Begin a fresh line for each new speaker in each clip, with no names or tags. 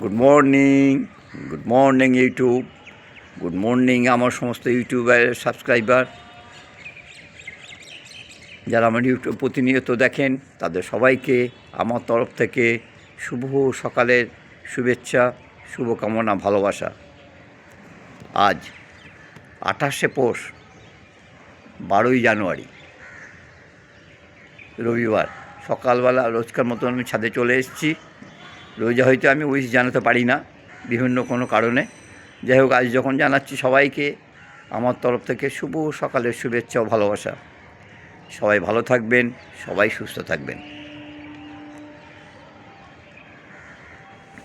Good morning good morning YouTube good morning আমার সমস্ত ইউটিউবের সাবস্ক্রাইবার যারা আমার ইউটিউব প্রতিনিয়ত দেখেন, তাদের সবাইকে আমার তরফ থেকে শুভ সকালের শুভেচ্ছা, শুভকামনা, ভালোবাসা। আজ আঠাশে পৌষ, বারোই জানুয়ারি। রবিবার। সকালবেলা রোজকার মতন আমি ছাদে চলে এসেছি। রোজা হয়তো আমি উইশ জানাতে পারি না বিভিন্ন কোনো কারণে। যাই হোক, আজ যখন জানাচ্ছি সবাইকে আমার তরফ থেকে শুভ সকালের শুভেচ্ছা ও ভালোবাসা। সবাই ভালো থাকবেন, সবাই সুস্থ থাকবেন।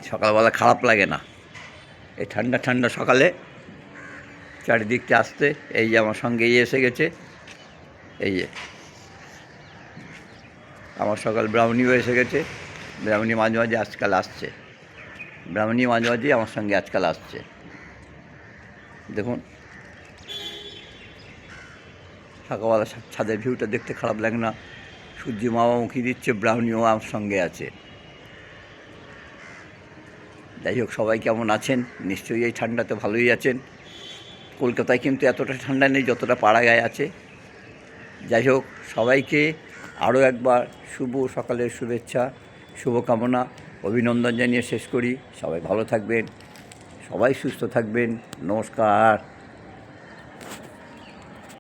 সকালবেলা খারাপ লাগে না। এই ঠান্ডা ঠান্ডা সকালে চারিদিকটা আসতে, এই যে আমার সঙ্গে এসে গেছে, এই যে। আমার সকাল ব্রাউনিও এসে গেছে। ব্রাউনি মাঝে মাঝে আজকাল আসছে। ব্রাহ্মণী মাঝে মাঝে আমার সঙ্গে আজকাল আসছে। দেখুন। ছা- ছাদের ভিউটা দেখতে খারাপ লাগে না। সূর্য মামা মুখি দিচ্ছে ব্রাউনিও আমার সঙ্গে আছে। যাই হোক, সবাই কেমন আছেন? নিশ্চয়ই এই ঠান্ডাতে ভালোই আছেন। কলকাতায় কিন্তু এতটা ঠান্ডা নেই, যতটা পাড়াগায় আছে। যাই হোক, সবাইকে আরও একবার শুভ সকালের শুভেচ্ছা। শুভকামনা অভিনন্দন জানিয়ে শেষ করি। সবাই ভালো থাকবেন সবাই সুস্থ থাকবেন। নমস্কার।